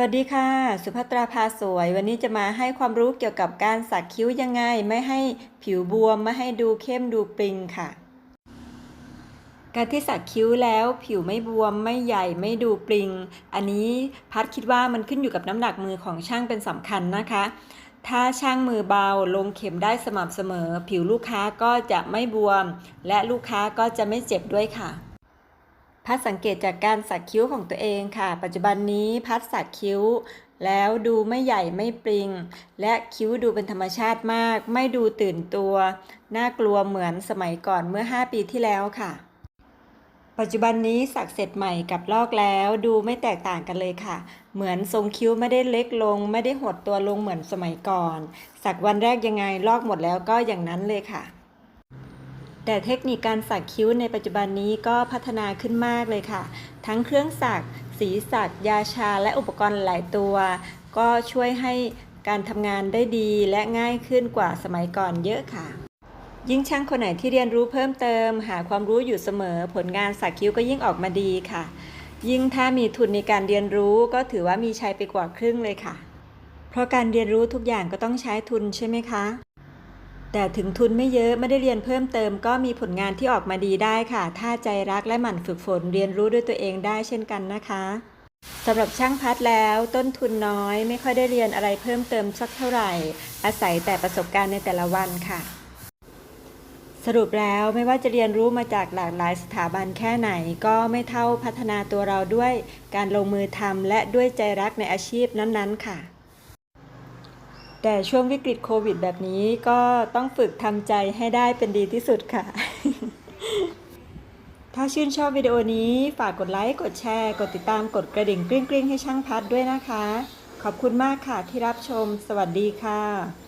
วัสดีค่ะ สุภัตราพาสวย วันนี้จะมาให้ความรู้เกี่ยวกับการสักคิ้วยังไง ไม่ให้ผิวบวม ไม่ให้ดูเข้มดูปริงค่ะ การที่สักคิ้วแล้วผิวไม่บวมไม่ใหญ่ไม่ดูปริง อันนี้พัดคิดว่ามันขึ้นอยู่กับน้ำหนักมือของช่างเป็นสำคัญนะคะ ถ้าช่างมือเบาลงเข็มได้สม่ำเสมอ ผิวลูกค้าก็จะไม่บวม และลูกค้าก็จะไม่เจ็บด้วยค่ะ พัดสังเกตจากการสักคิ้วของตัวเองค่ะ ปัจจุบันนี้พัดสักคิ้ว แล้วดูไม่ใหญ่ไม่ปริง และคิ้วดูเป็นธรรมชาติมาก ไม่ดูตื่นตัว น่ากลัวเหมือนสมัยก่อนเมื่อ 5 ปีที่แล้วค่ะ ปัจจุบันนี้สักเสร็จใหม่กับลอกแล้วดูไม่แตกต่างกันเลยค่ะ เหมือนทรงคิ้วไม่ได้เล็กลง ไม่ได้หดตัวลงเหมือนสมัยก่อน สักวันแรกยังไงลอกหมดแล้วก็อย่างนั้นเลยค่ะ แต่เทคนิคการสักคิ้วในปัจจุบันนี้ก็พัฒนาขึ้นมากเลยค่ะ ทั้งเครื่องสัก สีสัก ยาชา และอุปกรณ์หลายตัว ก็ช่วยให้การทำงานได้ดีและง่ายขึ้นกว่าสมัยก่อนเยอะค่ะ ยิ่งช่างคนไหนที่เรียนรู้เพิ่มเติม หาความรู้อยู่เสมอ ผลงานสักคิ้วก็ยิ่งออกมาดีค่ะ ยิ่งถ้ามีทุนในการเรียนรู้ก็ถือว่ามีชัยไปกว่าครึ่งเลยค่ะ เพราะการเรียนรู้ทุกอย่างก็ต้องใช้ทุนใช่ไหมคะ แต่ถึงทุนไม่เยอะไม่ได้เรียนเพิ่มเติม ก็มีผลงานที่ออกมาดีได้ค่ะ ถ้าใจรักและหมั่นฝึกฝนเรียนรู้ด้วยตัวเองได้เช่นกันนะคะสำหรับช่างพัดแล้วต้นทุนน้อย ไม่ค่อยได้เรียนอะไรเพิ่มเติมสักเท่าไหร่ อาศัยแต่ประสบการณ์ในแต่ละวันค่ะ สรุปแล้วไม่ว่าจะเรียนรู้มาจากหลากหลายสถาบันแค่ไหน ก็ไม่เท่าพัฒนาตัวเราด้วยการลงมือทำและด้วยใจรักในอาชีพนั้นๆ ค่ะ แต่ช่วงวิกฤตโควิดแบบนี้ก็ต้องฝึกทำใจให้ได้เป็นดีที่สุดค่ะ ถ้าชื่นชอบวิดีโอนี้ฝากกดไลค์ กดแชร์ กดติดตาม กดกระดิ่งกริ๊งๆให้ช่างพัดด้วยนะคะ ขอบคุณมากค่ะที่รับชม สวัสดีค่ะ